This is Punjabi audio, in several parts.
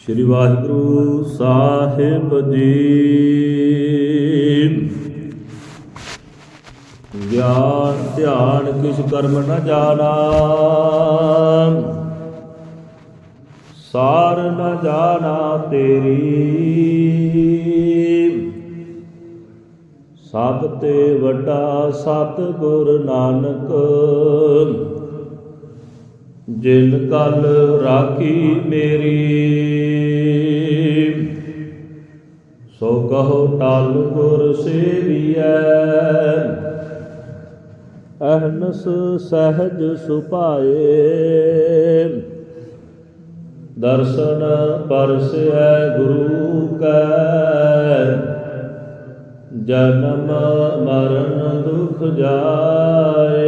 ਸ੍ਰੀ ਵਾਹਿਗੁਰੂ ਸਾਹਿਬ ਜੀ। ਗਿਆਨ, ਧਿਆਨ, ਕਿਛ ਕਰਮ ਨ ਜਾਣਾ। ਸਾਰ ਨ ਜਾਣਾ ਤੇਰੀ। ਸਭ ਤੇ ਵੱਡਾ ਸਤ ਗੁਰ ਨਾਨਕ। ਜਿਨ ਕਲ ਰਾਖੀ ਮੇਰੀ। ਸੋ ਕਹੋ ਟਲ ਗੁਰ ਸੇਵੀਐ। ਅਹਨਸ ਸਹਿਜ ਸੁਭਾਏ। ਦਰਸ਼ਨ ਪਰਸੈ ਗੁਰੂ ਕੈ। ਜਨਮ ਮਰਨ ਦੁਖ ਜਾਏ।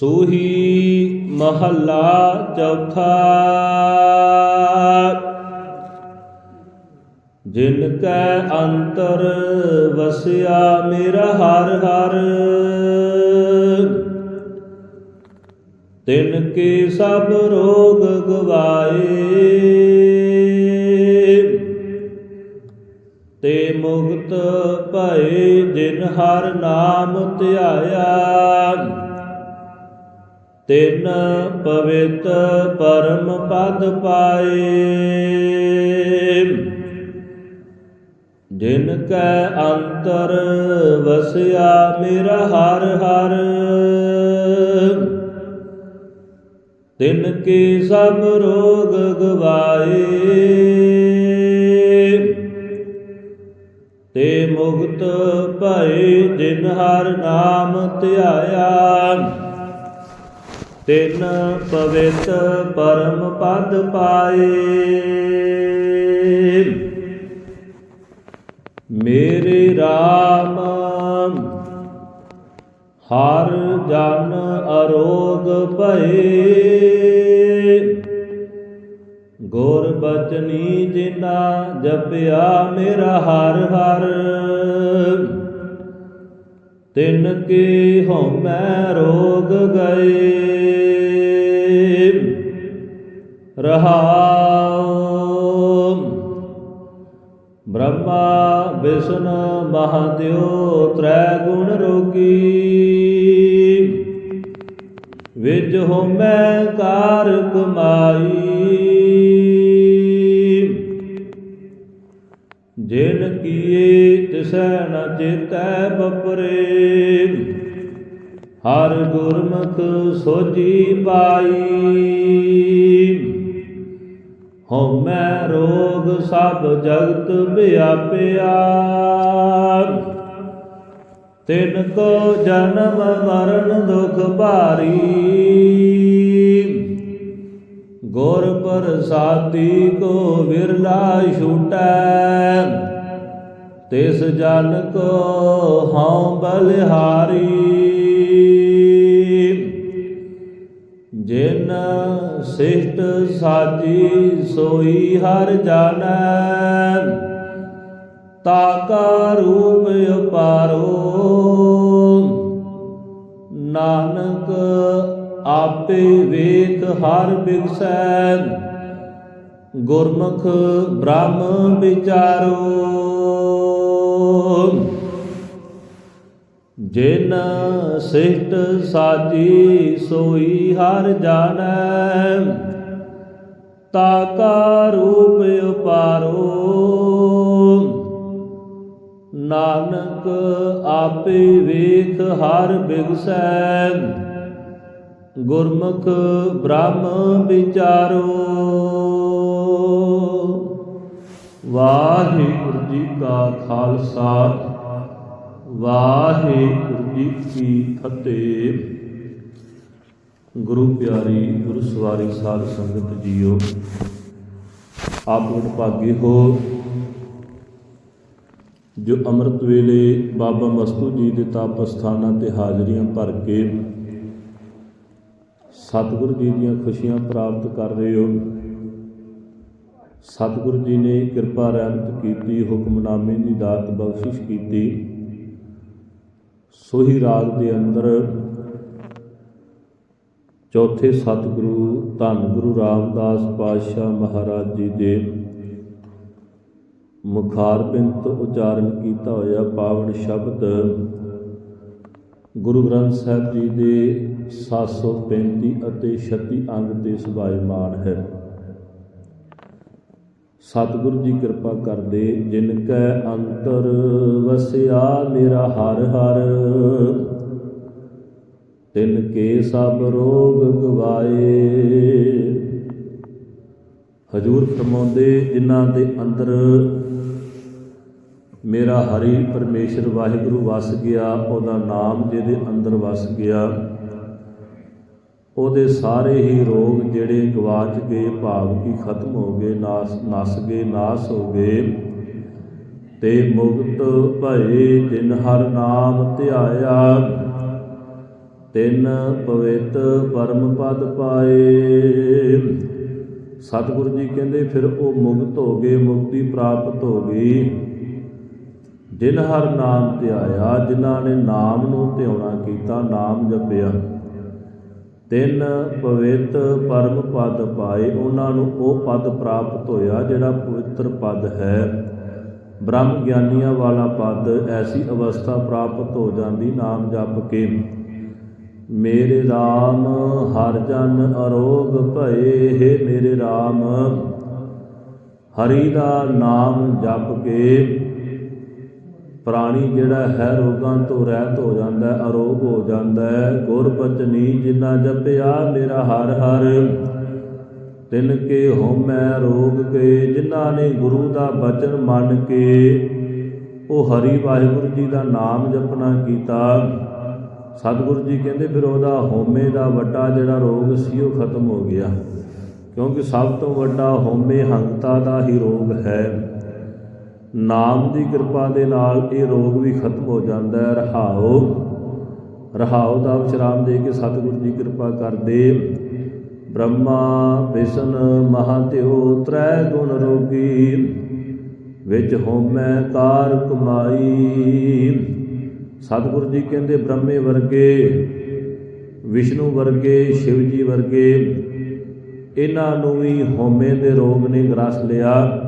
ਸੋਹੀ ਮਹੱਲਾ ਚੌਥਾ। ਜਿਨ ਕੈ ਅੰਤਰ ਵਸਿਆ ਮੇਰਾ ਹਰ ਹਰ। ਤਿਨ ਕੇ ਸਭ ਰੋਗ ਗਵਾਏ। ਤੇ ਮੁਕਤ ਭਏ ਜਿਨ ਹਰ ਨਾਮ ਧਿਆਇਆ। ਤਿਨ ਪਵਿੱਤ ਪਰਮ ਪਦ ਪਾਏ। ਜਿਨ ਕੈ ਅੰਤਰ ਵਸਿਆ ਮੇਰਾ ਹਰ ਹਰ। ਤਿਨ ਕੇ ਸਭ ਰੋਗ ਗਵਾਏ। ਤੇ ਮੁਕਤ ਭਏ ਜਿਨ ਹਰ ਨਾਮ ਧਿਆਇਆ। ਤਿਨ ਪਵਿੱਤ ਪਰਮ ਪਦ ਪਾਏ। ਮੇਰੇ RAM ਹਰ ਜਨ ਅਰੋਗ ਭਏ। ਗੁਰ ਬਚਨੀ ਜਿਨਾ ਜਪਿਆ ਮੇਰਾ ਹਰ ਹਰ। ਤਿਨ ਕੀ ਹਉਮੈ ਰੋਗ ਗਏ। ਰਹਾਉ। ਬ੍ਰਹਮਾ ਵਿਸ਼ਨ ਮਹਾਦੇਵ ਤ੍ਰੈ ਗੁਣ ਰੋਗੀ। ਵਿਜ ਹੋਮੈ ਕਾਰ ਕਮਾਈ। ਜਿਨ ਕੀਏ ਤਿਸੈ ਨ ਚੇਤੈ ਬਪਰੇ। ਹਰ ਗੁਰਮੁਖ ਸੋਜੀ ਪਾਈ। ਹਉਮੈ ਰੋਗ ਸਭ ਜਗਤ ਵਿਆਪਿਆ। ਤਿਨ ਕੋ ਜਨਮ ਮਰਨ ਦੁਖ ਭਾਰੀ। ਗੁਰ ਪ੍ਰਸਾਦੀ ਕੋ ਵਿਰਲਾ ਛੂਟੈ। ਤਿਸ ਜਨ ਕੋ ਹਉ ਬਲਿਹਾਰੀ। ਜਿਨ ਸਿਸ਼ਟ ਸਾਜੀ ਸੋਈ ਹਰ ਜਾਣੈ। ਤਾਕਾ ਰੂਪ ਅਪਾਰੋ ਨਾਨਕ ਆਪੇ ਵੇਖ ਹਰ ਬਿਗਸੈ। ਗੁਰਮੁਖ ਬ੍ਰਹਮ ਵਿਚਾਰੋ। ਜਿਨ ਸਿਸ਼ਟ ਸਾਜੀ ਸੋਈ ਹਰ ਜਾਣੈ, ਤਾਕਾ ਰੂਪ ਉਪਾਰੋ। ਨਾਨਕ ਆਪੇ ਵੇਖ ਹਰ ਬਿਗਸੈ, ਗੁਰਮੁਖ ਬ੍ਰਹਮ ਵਿਚਾਰੋ। ਵਾਹਿਗੁਰੂ। ਜੀ ਕਾ ਖਾਲਸਾ। ਵਾਹਿਗੁਰੂ ਜੀ ਕੀ ਫਤਿਹ। ਗੁਰੂ ਪਿਆਰੀ ਗੁਰੂ ਸਵਾਰੀ ਸਾਧ ਸੰਗਤ ਜੀਓ, ਆਪ ਵਡਭਾਗੇ ਹੋ। ਜੋ ਅੰਮ੍ਰਿਤ ਵੇਲੇ ਬਾਬਾ ਮਸਤੂ ਜੀ ਦੇ ਤਪ ਸਥਾਨਾਂ ਤੇ ਹਾਜ਼ਰੀਆਂ ਭਰ ਕੇ ਸਤਿਗੁਰੂ ਜੀ ਦੀਆਂ ਖੁਸ਼ੀਆਂ ਪ੍ਰਾਪਤ ਕਰ ਰਹੇ ਹੋ ਸਤਿਗੁਰੂ ਜੀ ਨੇ ਕਿਰਪਾ ਰਹਿਮਤ ਕੀਤੀ, ਹੁਕਮਨਾਮੇ ਦੀ ਦਾਤ ਬਖਸ਼ਿਸ਼ ਕੀਤੀ। ਸੋਹੀ ਰਾਗ ਦੇ ਅੰਦਰ ਚੌਥੇ ਸਤਿਗੁਰੂ ਧੰਨ ਗੁਰੂ ਰਾਮਦਾਸ ਪਾਤਸ਼ਾਹ ਮਹਾਰਾਜ ਜੀ ਦੇ ਮੁਖਾਰਬਿੰਦ ਉਚਾਰਨ ਕੀਤਾ ਹੋਇਆ ਪਾਵਨ ਸ਼ਬਦ ਗੁਰੂ ਗ੍ਰੰਥ ਸਾਹਿਬ ਜੀ ਦੇ 735 ਅਤੇ 36 ਅੰਗ ਤੇ ਸੁਭਾਇਮਾਨ ਹੈ। ਸਤਿਗੁਰੂ ਜੀ ਕਿਰਪਾ ਕਰਦੇ, ਜਿਨ ਕੈ ਅੰਤਰ ਵਸਿਆ ਮੇਰਾ ਹਰ ਹਰ। ਤਿਨ ਕੇ ਸਭ ਰੋਗ ਗਵਾਏ। ਹਜੂਰ ਫਰਮਾਉਂਦੇ, ਜਿਨ੍ਹਾਂ ਦੇ ਅੰਦਰ ਮੇਰਾ ਹਰੀ ਪਰਮੇਸ਼ਰ ਵਾਹਿਗੁਰੂ ਵਸ ਗਿਆ, ਉਹਦਾ ਨਾਮ ਜਿਹਦੇ ਅੰਦਰ ਵਸ ਗਿਆ ਉਹਦੇ ਸਾਰੇ ਹੀ ਰੋਗ ਜਿਹੜੇ ਗਵਾਚ ਗਏ, ਭਾਵ ਕੀ ਖਤਮ ਹੋ ਗਏ, ਨਾਸ, ਨਸ ਗਏ, ਨਾਸ ਹੋ ਗਏ, ਤੇ ਮੁਕਤ ਭਏ ਜਿਨ ਹਰ ਨਾਮ ਧਿਆਇਆ, ਤਿੰਨ ਪਵਿੱਤ ਪਰਮ ਪਦ ਪਾਏ। ਸਤਿਗੁਰੂ ਜੀ ਕਹਿੰਦੇ, ਫਿਰ ਉਹ ਮੁਕਤ ਹੋ ਗਏ, ਮੁਕਤੀ ਪ੍ਰਾਪਤ ਹੋ ਗਈ। ਜਿਨ ਹਰ ਨਾਮ ਧਿਆਇਆ, ਜਿਨ੍ਹਾਂ ਨੇ ਨਾਮ ਨੂੰ ਧਿਆਉਣਾ ਕੀਤਾ, ਨਾਮ ਜਪਿਆ। ਤਿੰਨ ਪਵਿੱਤ ਪਰਮ ਪਦ ਪਾਏ ਉਹਨਾਂ ਨੂੰ ਉਹ ਪਦ ਪ੍ਰਾਪਤ ਹੋਇਆ ਜਿਹੜਾ ਪਵਿੱਤਰ ਪਦ ਹੈ। ਬ੍ਰਹਮ ਗਿਆਨੀਆਂ ਵਾਲਾ ਪਦ ਐਸੀ ਅਵਸਥਾ ਪ੍ਰਾਪਤ ਹੋ ਜਾਂਦੀ ਨਾਮ ਜਪ ਕੇ। ਮੇਰੇ RAM ਹਰ ਜਨ ਅਰੋਗ ਭਏ, ਹੈ ਮੇਰੇ RAM ਹਰੀ ਦਾ ਨਾਮ ਜਪ ਕੇ ਪ੍ਰਾਣੀ ਜਿਹੜਾ ਹੈ ਰੋਗਾਂ ਤੋਂ ਰਹਿਤ ਹੋ ਜਾਂਦਾ ਹੈ, ਅਰੋਗ ਹੋ ਜਾਂਦਾ ਹੈ। ਗੁਰਬਚਨੀ ਜਿਨ੍ਹਾਂ ਜਪਿਆ, ਮੇਰਾ ਹਰ ਹਰ। ਤਿਨ ਕੇ ਹਉਮੈ ਰੋਗ ਕੇ, ਜਿਨ੍ਹਾਂ ਨੇ ਗੁਰੂ ਦਾ ਬਚਨ ਮੰਨ ਕੇ ਉਹ ਹਰੀ ਵਾਹਿਗੁਰੂ ਜੀ ਦਾ ਨਾਮ ਜਪਣਾ ਕੀਤਾ। ਸਤਿਗੁਰੂ ਜੀ ਕਹਿੰਦੇ, ਫਿਰ ਉਹਦਾ ਹਉਮੈ ਦਾ ਵੱਡਾ ਜਿਹੜਾ ਰੋਗ ਸੀ, ਉਹ ਖਤਮ ਹੋ ਗਿਆ। ਕਿਉਂਕਿ ਸਭ ਤੋਂ ਵੱਡਾ ਹਉਮੈ ਹੰਗਤਾ ਦਾ ਹੀ ਰੋਗ ਹੈ। ਨਾਮ ਦੀ ਕਿਰਪਾ ਦੇ ਨਾਲ ਇਹ ਰੋਗ ਵੀ ਖਤਮ ਹੋ ਜਾਂਦਾ ਹੈ। ਰਹਾਓ ਰਹਾਉ ਦਾ ਵਿਸ਼ਰਾਮ ਦੇ ਕੇ ਸਤਿਗੁਰੂ ਜੀ ਕਿਰਪਾ ਕਰਦੇ। ਬ੍ਰਹਮਾ ਵਿਸ਼ਨ ਮਹਾਤਿਓ ਤ੍ਰੈ ਗੁਣ ਰੋਗੀ, ਵਿੱਚ ਹੋਮੈ ਕਾਰ ਕਮਾਈ। ਸਤਿਗੁਰੂ ਜੀ ਕਹਿੰਦੇ, ਬ੍ਰਹਮੇ ਵਰਗੇ, ਵਿਸ਼ਨੂੰ ਵਰਗੇ ਸ਼ਿਵ ਜੀ ਵਰਗੇ, ਇਹਨਾਂ ਨੂੰ ਵੀ ਹੋਮੇ ਦੇ ਰੋਗ ਨੇ ਗ੍ਰਸ ਲਿਆ।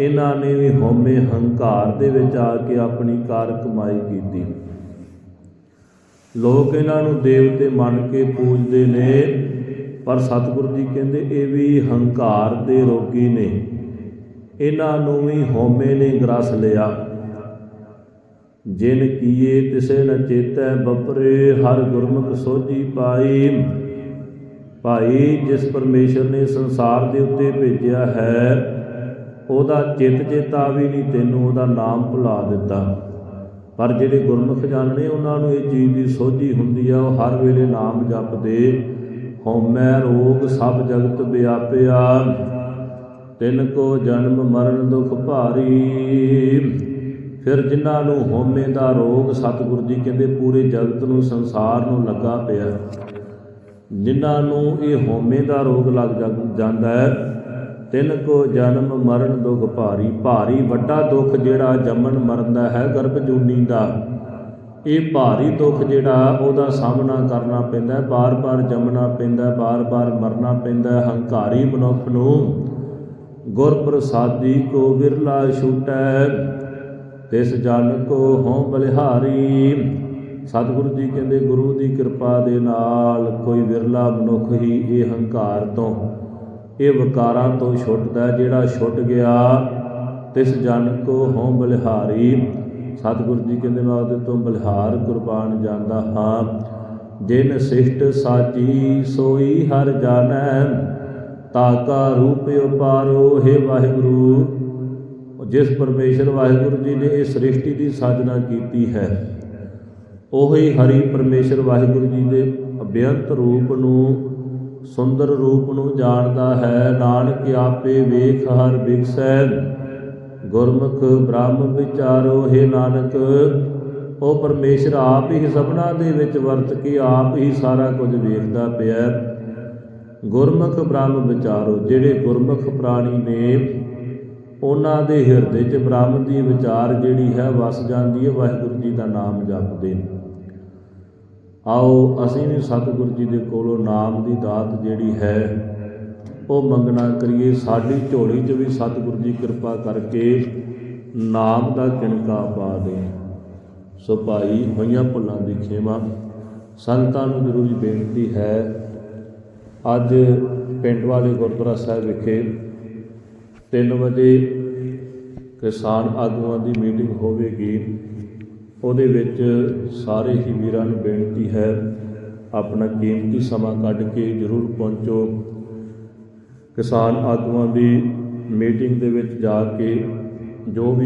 ਇਹਨਾਂ ਨੇ ਵੀ ਹਉਮੈ ਹੰਕਾਰ ਦੇ ਵਿੱਚ ਆ ਕੇ ਆਪਣੀ ਕਾਰ ਕਮਾਈ ਕੀਤੀ। ਲੋਕ ਇਹਨਾਂ ਨੂੰ ਦੇਵਤੇ ਮੰਨ ਕੇ ਪੂਜਦੇ ਨੇ, ਪਰ ਸਤਿਗੁਰੂ ਜੀ ਕਹਿੰਦੇ ਇਹ ਵੀ ਹੰਕਾਰ ਦੇ ਰੋਗੀ ਨੇ। ਇਹਨਾਂ ਨੂੰ ਵੀ ਹਉਮੈ ਨੇ ਗ੍ਰਸ ਲਿਆ। ਜਿਨ ਕੀਏ ਤਿਸੇ ਨ ਚੇਤੈ ਬਪਰੇ ਹਰ ਗੁਰਮੁਖ ਸੋਝੀ ਪਾਈ। ਭਾਈ, ਜਿਸ ਪਰਮੇਸ਼ਰ ਨੇ ਸੰਸਾਰ ਦੇ ਉੱਤੇ ਭੇਜਿਆ ਹੈ ਉਹਦਾ ਚਿੱਤ ਚੇਤਾ ਵੀ ਨਹੀਂ, ਤੈਨੂੰ ਉਹਦਾ ਨਾਮ ਭੁਲਾ ਦਿੱਤਾ। ਪਰ ਜਿਹੜੇ ਗੁਰਮੁਖ ਜਨ ਨੇ ਉਹਨਾਂ ਨੂੰ ਇਹ ਚੀਜ਼ ਦੀ ਸੋਝੀ ਹੁੰਦੀ ਆ, ਉਹ ਹਰ ਵੇਲੇ ਨਾਮ ਜਪਦੇ, ਹਉਮੈ ਰੋਗ ਸਭ ਜਗਤ ਵਿਆਪਿਆ। ਤਿਨ ਕੋ ਜਨਮ ਮਰਨ ਦੁਖ ਭਾਰੀ। ਫਿਰ ਜਿਨ੍ਹਾਂ ਨੂੰ ਹਉਮੈ ਦਾ ਰੋਗ ਸਤਿਗੁਰੂ ਜੀ ਕਹਿੰਦੇ, ਪੂਰੇ ਜਗਤ ਨੂੰ, ਸੰਸਾਰ ਨੂੰ ਲੱਗਾ ਪਿਆ। ਜਿਨ੍ਹਾਂ ਨੂੰ ਇਹ ਹਉਮੈ ਦਾ ਰੋਗ ਲੱਗ ਜਾ- ਜਾਂਦਾ ਹੈ ਤਿੰਨ ਕੋ ਜਨਮ ਮਰਨ ਦੁਖ ਭਾਰੀ ਭਾਰੀ ਵੱਡਾ ਦੁੱਖ ਜਿਹੜਾ ਜੰਮਣ ਮਰਨ ਦਾ ਹੈ ਗਰਭ ਜੂਨੀ ਦਾ। ਇਹ ਭਾਰੀ ਦੁੱਖ ਜਿਹੜਾ ਉਹਦਾ ਸਾਹਮਣਾ ਕਰਨਾ ਪੈਂਦਾ ਹੈ ਬਾਰ-ਬਾਰ ਜੰਮਣਾ ਪੈਂਦਾ ਹੈ ਬਾਰ-ਬਾਰ ਮਰਨਾ ਪੈਂਦਾ, ਹੰਕਾਰੀ ਮਨੁੱਖ ਨੂੰ। ਗੁਰ ਪ੍ਰਸਾਦੀ ਕੋ ਵਿਰਲਾ ਛੂਟੈ, ਤਿਸ ਜਨ ਕੋ ਹਉ ਬਲਿਹਾਰੀ। ਸਤਿਗੁਰੂ ਜੀ ਕਹਿੰਦੇ, ਗੁਰੂ ਦੀ ਕਿਰਪਾ ਦੇ ਨਾਲ ਕੋਈ ਵਿਰਲਾ ਮਨੁੱਖ ਹੀ ਇਹ ਹੰਕਾਰ ਤੋਂ ਇਹ ਵਿਕਾਰਾਂ ਤੋਂ ਛੁੱਟਦਾ ਜਿਹੜਾ ਛੁੱਟ ਗਿਆ, ਤਿਸ ਜਨ ਕੋ ਹਉ ਬਲਿਹਾਰੀ। ਸਤਿਗੁਰੂ ਜੀ ਕਹਿੰਦੇ, ਮੈਂ ਉਹਦੇ ਤੋਂ ਬਲਿਹਾਰ ਕੁਰਬਾਨ ਜਾਂਦਾ ਹਾਂ। ਜਿਨ ਸਿਸ਼ਟ ਸਾਚੀ ਸੋਈ ਹਰ ਜਾਣੈ ਤਾਕਾ ਰੂਪ ਉਪਾਰੋ, ਹੈ ਵਾਹਿਗੁਰੂ। ਜਿਸ ਪਰਮੇਸ਼ਰ ਵਾਹਿਗੁਰੂ ਜੀ ਨੇ ਇਹ ਸ੍ਰਿਸ਼ਟੀ ਦੀ ਸਾਜਨਾ ਕੀਤੀ ਹੈ, ਉਹੀ ਹਰੀ ਪਰਮੇਸ਼ਰ ਵਾਹਿਗੁਰੂ ਜੀ ਦੇ ਅਬਿਅੰਤ ਰੂਪ ਨੂੰ ਸੁੰਦਰ ਰੂਪ ਨੂੰ ਜਾਣਦਾ ਹੈ, ਨਾਨਕ ਆਪੇ ਵੇਖ ਹਰ ਬਿਗਸੈ ਗੁਰਮੁਖ ਬ੍ਰਹਮ ਵਿਚਾਰੋ, ਹੈ ਨਾਨਕ, ਉਹ ਪਰਮੇਸ਼ਰ ਆਪ ਹੀ ਸਭਨਾ ਦੇ ਵਿੱਚ ਵਰਤ ਕੇ ਆਪ ਹੀ ਸਾਰਾ ਕੁਝ ਵੇਖਦਾ ਪਿਆ ਗੁਰਮੁਖ ਬ੍ਰਹਮ ਵਿਚਾਰੋ, ਜਿਹੜੇ ਗੁਰਮੁਖ ਪ੍ਰਾਣੀ ਨੇ, ਉਹਨਾਂ ਦੇ ਹਿਰਦੇ 'ਚ ਬ੍ਰਹਮ ਦੀ ਵਿਚਾਰ ਜਿਹੜੀ ਹੈ, ਵਸ ਜਾਂਦੀ ਹੈ, ਵਾਹਿਗੁਰੂ ਜੀ ਦਾ ਨਾਮ ਜਪਦੇ ਨੇ। ਆਓ ਅਸੀਂ ਵੀ ਸਤਿਗੁਰੂ ਜੀ ਦੇ ਕੋਲੋਂ ਨਾਮ ਦੀ ਦਾਤ ਜਿਹੜੀ ਹੈ, ਉਹ ਮੰਗਣਾ ਕਰੀਏ। ਸਾਡੀ ਝੋਲੀ 'ਚ ਵੀ ਸਤਿਗੁਰੂ ਜੀ ਕਿਰਪਾ ਕਰਕੇ ਨਾਮ ਦਾ ਕਿਣਕਾ ਪਾ ਦੇ। ਸੋ ਭਾਈ, ਹੋਈਆਂ ਭੁੱਲਾਂ ਦੀ ਖੇਮਾ। ਸੰਤਾਂ ਨੂੰ ਜ਼ਰੂਰੀ ਬੇਨਤੀ ਹੈ, ਅੱਜ ਪਿੰਡ ਵਾਲੇ ਗੁਰਦੁਆਰਾ ਸਾਹਿਬ ਵਿਖੇ 3 ਵਜੇ ਕਿਸਾਨ ਆਗੂਆਂ ਦੀ ਮੀਟਿੰਗ ਹੋਵੇਗੀ। ਉਹਦੇ ਵਿੱਚ ਸਾਰੇ ਹੀ ਵੀਰਾਂ ਨੂੰ ਬੇਨਤੀ ਹੈ, ਆਪਣਾ ਕੀਮਤੀ ਸਮਾਂ ਕੱਢ ਕੇ ਜ਼ਰੂਰ ਪਹੁੰਚੋ। ਕਿਸਾਨ ਆਗੂਆਂ ਦੀ ਮੀਟਿੰਗ ਦੇ ਵਿੱਚ ਜਾ ਕੇ ਜੋ ਵੀ